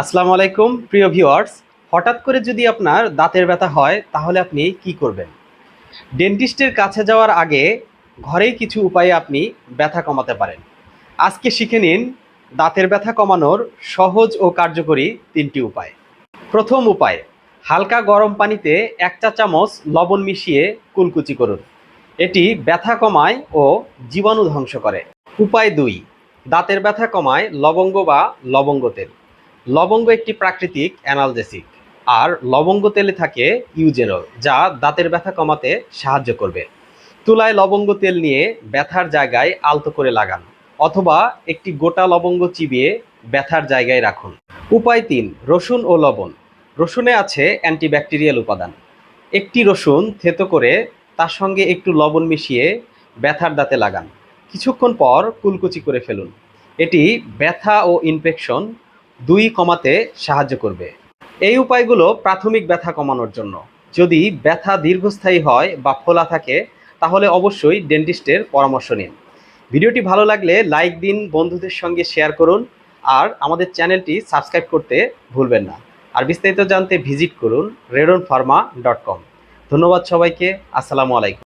আসসালামু আলাইকুম, প্রিয় ভিউয়ার্স। হঠাৎ করে যদি আপনার দাঁতের ব্যথা হয়, তাহলে আপনি কি করবেন? ডেন্টিস্টের কাছে যাওয়ার আগে ঘরেই কিছু উপায়ে আপনি ব্যথা কমাতে পারেন। আজকে শিখে নিন দাঁতের ব্যথা কমানোর সহজ ও কার্যকরী তিনটি উপায়। প্রথম উপায়, হালকা গরম পানিতে এক চা চামচ লবণ মিশিয়ে কুলকুচি করুন। এটি ব্যথা কমায় ও জীবাণু ধ্বংস করে। উপায় দুই, দাঁতের ব্যথা কমায় লবঙ্গ বা লবঙ্গ তেল। লবঙ্গ একটি প্রাকৃতিক অ্যানালজেসিক, আর লবঙ্গ তেলে থাকে ইউজেরল যা দাঁতের ব্যথা কমাতে সাহায্য করবে। তুলায় লবঙ্গ তেল নিয়ে ব্যথার জায়গায় আলতো করে লাগান, অথবা একটি গোটা লবঙ্গ চিবিয়ে ব্যথার জায়গায় রাখুন। উপায় তিন, রসুন ও লবণ। রসুনে আছে অ্যান্টিব্যাকটেরিয়াল উপাদান। একটি রসুন থেতো করে তার সঙ্গে একটু লবণ মিশিয়ে ব্যথার দাঁতে লাগান। কিছুক্ষণ পর কুলকুচি করে ফেলুন। এটি ব্যথা ও ইনফেকশন দুই কমাতে সাহায্য করবে। এই উপায়গুলো প্রাথমিক ব্যথা কমানোর জন্য। যদি ব্যথা দীর্ঘস্থায়ী হয় বা ফোলা থাকে, তাহলে অবশ্যই ডেন্টিস্টের পরামর্শ নিন। ভিডিওটি ভালো লাগলে লাইক দিন, বন্ধুদের সঙ্গে শেয়ার করুন, আর আমাদের চ্যানেলটি সাবস্ক্রাইব করতে ভুলবেন না। আর বিস্তারিত জানতে ভিজিট করুন রেডন ফার্মা ডট কম। ধন্যবাদ সবাইকে, আসসালামু আলাইকুম।